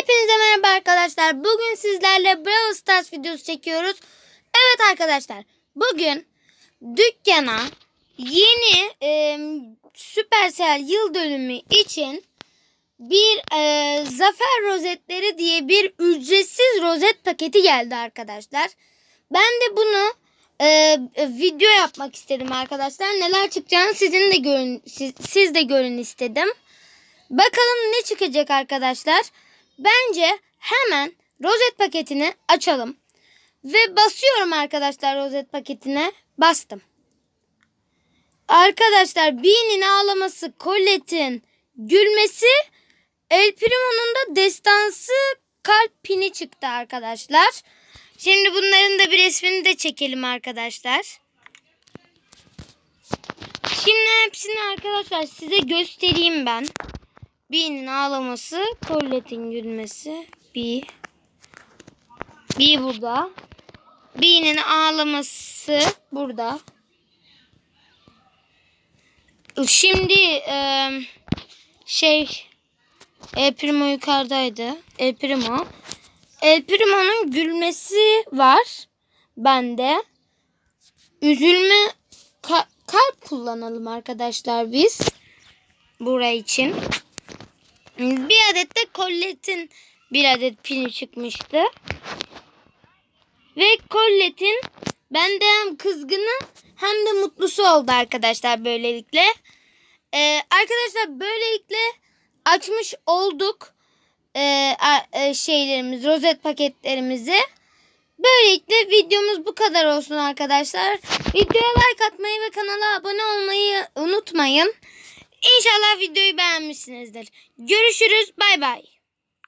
Hepinize merhaba arkadaşlar. Bugün sizlerle Brawl Stars videosu çekiyoruz. Evet arkadaşlar. Bugün dükkana yeni e, Supercell yıl dönümü için bir e, Zafer rozetleri diye bir ücretsiz rozet paketi geldi arkadaşlar. Ben de bunu e, video yapmak istedim arkadaşlar. Neler çıkacağını sizin de görün siz, siz de görün istedim. Bakalım ne çıkacak arkadaşlar. Bence hemen rozet paketini açalım. Ve basıyorum arkadaşlar rozet paketine. Bastım. Arkadaşlar Bean'in ağlaması, Colette'in gülmesi, El Primo'nun da destansı kalp pini çıktı arkadaşlar. Şimdi bunların da bir resmini de çekelim arkadaşlar. Şimdi hepsini arkadaşlar size göstereyim ben. Bean'in ağlaması, Colette'in gülmesi. Bir. Bir burada. Bean'in ağlaması burada. Şimdi e, şey El Primo yukarıdaydı. El Primo. El Primo'nun gülmesi var bende. Üzülme ka- kalp kullanalım arkadaşlar biz. Buraya için. Bir adet de Colette'in bir adet pini çıkmıştı. Ve Colette'in bende hem kızgını hem de mutlusu oldu arkadaşlar böylelikle. Ee, arkadaşlar böylelikle açmış olduk ee, a- e, şeylerimiz, rozet paketlerimizi. Böylelikle videomuz bu kadar olsun arkadaşlar. Videoya like atmayı ve kanala abone olmayı unutmayın. İnşallah videoyu beğenmişsinizdir. Görüşürüz. Bay bay.